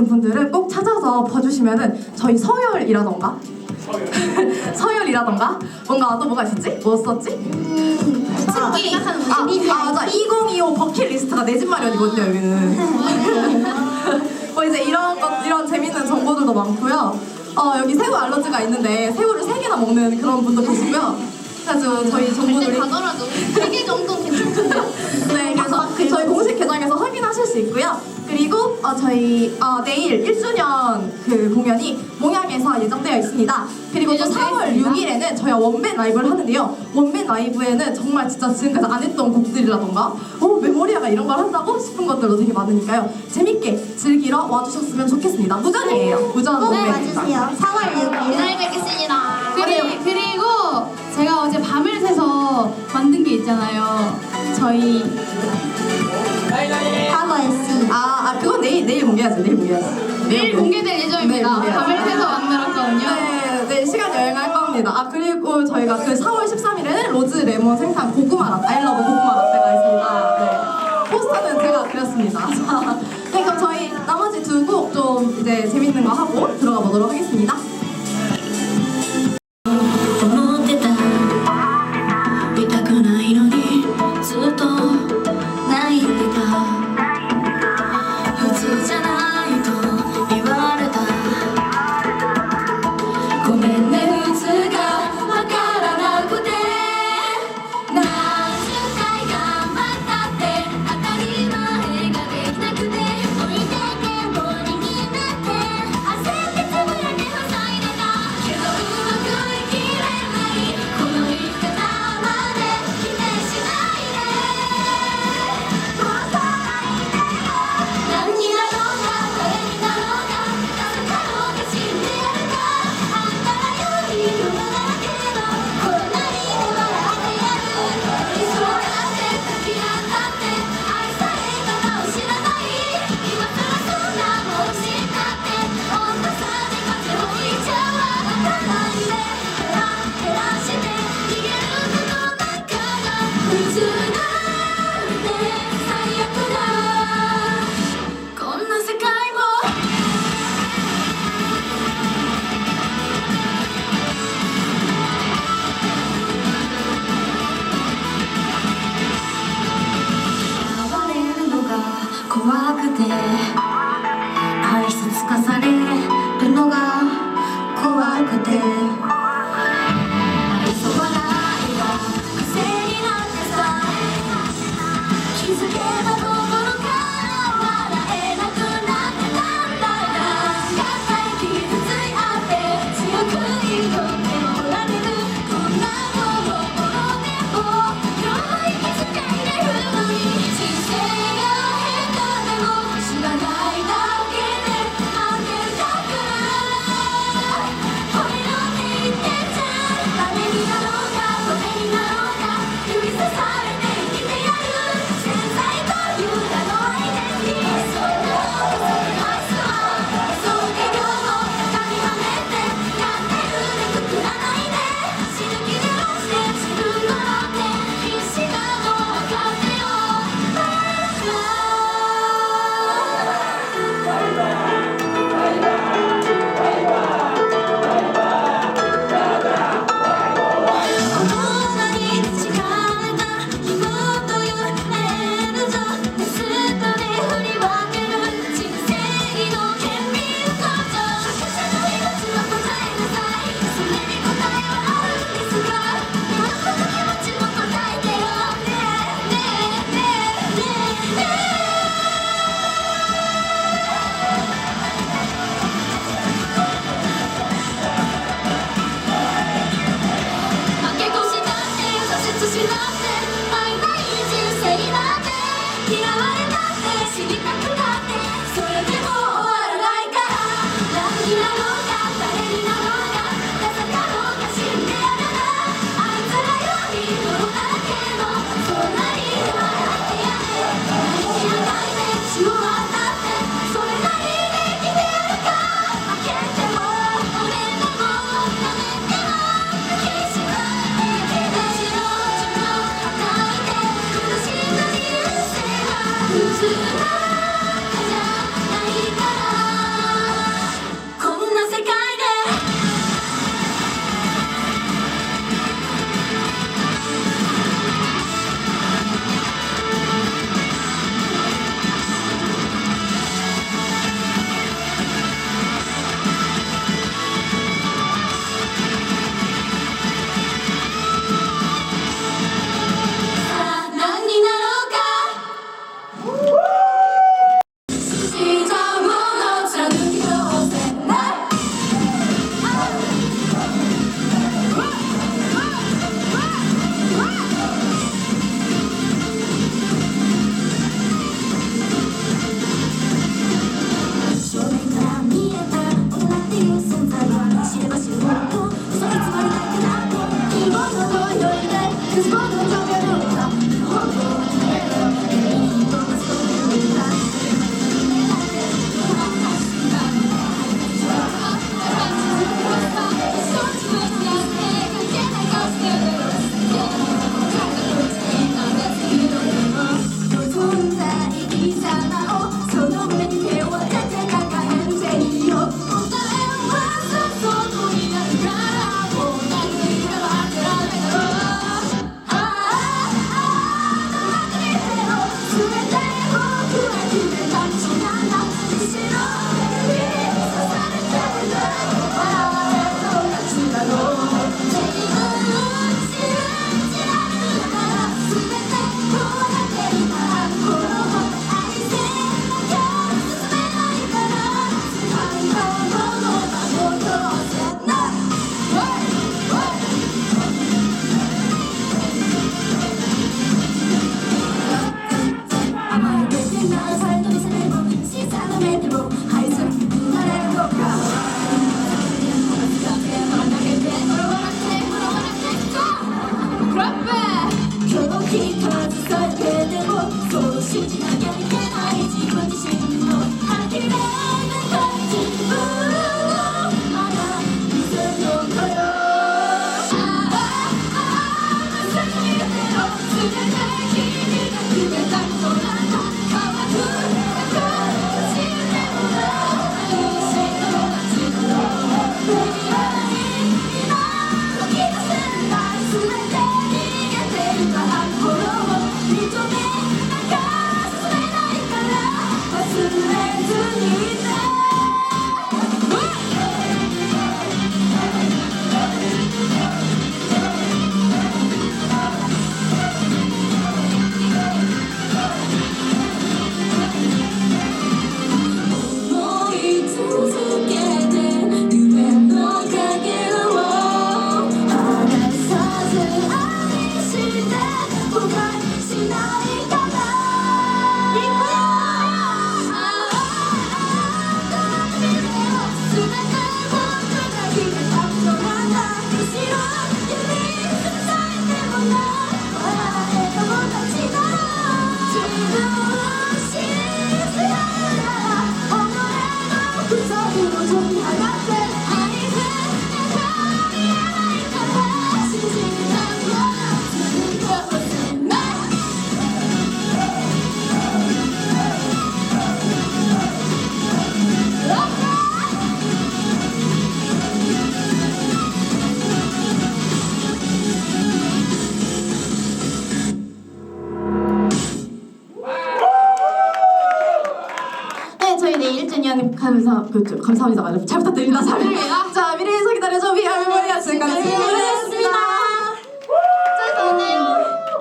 궁금하신 분들은 꼭 찾아서 봐주시면은 저희 서열이라던가? 서열이라던가? 뭔가 또 뭐가 있었지? 뭐 썼지? 특기 아, 아 맞아. 2025 버킷리스트가 내 집 마련이거든요 여기는. 뭐 이제 이런 것 이런 재밌는 정보들도 많고요. 어 여기 새우 알러지가 있는데 새우를 세 개나 먹는 그런 분도 계시고요. 그래서 저희 정보들이 가더라도 3개 정도 괜찮던데요? 네, 그래서 저희 공식 계정에서 확인하실 수 있고요. 그리고 어, 저희 어, 내일 1주년 그 공연이 몽양에서 예정되어 있습니다. 그리고 또 예정되어 4월 있습니다. 6일에는 저희가 원맨 라이브를 하는데요. 원맨 라이브에는 정말 진짜 지금까지 안 했던 곡들이라던가 어, 메모리아가 이런 걸 한다고 싶은 것들도 되게 많으니까요. 재밌게 즐기러 와주셨으면 좋겠습니다. 무전이에요. 무전 네, 원맨. 4월 6일 날 뵙겠습니다 그리, 그리고 제가 어제 밤을 새서 만든 게 있잖아요. 저희 과거 SC 아, 아 그건 내일 내일 공개하죠. 내일 공개하죠. 내일 공개될 예정입니다. 네, 새서 만들었거든요. 네, 네, 시간 여행할 겁니다. 아, 그리고 저희가 그 4월 13일에는 로즈 레몬 생산 고구마 라떼, 아이러브 고구마 라떼가 있습니다. 네. 포스터는 제가 그렸습니다. 자, 네, 그럼 저희 나머지 두 곡 좀 이제 재밌는 거 하고 들어가 보도록 하겠습니다. 그렇죠. 감사합니다. 잘 부탁드립니다. 3일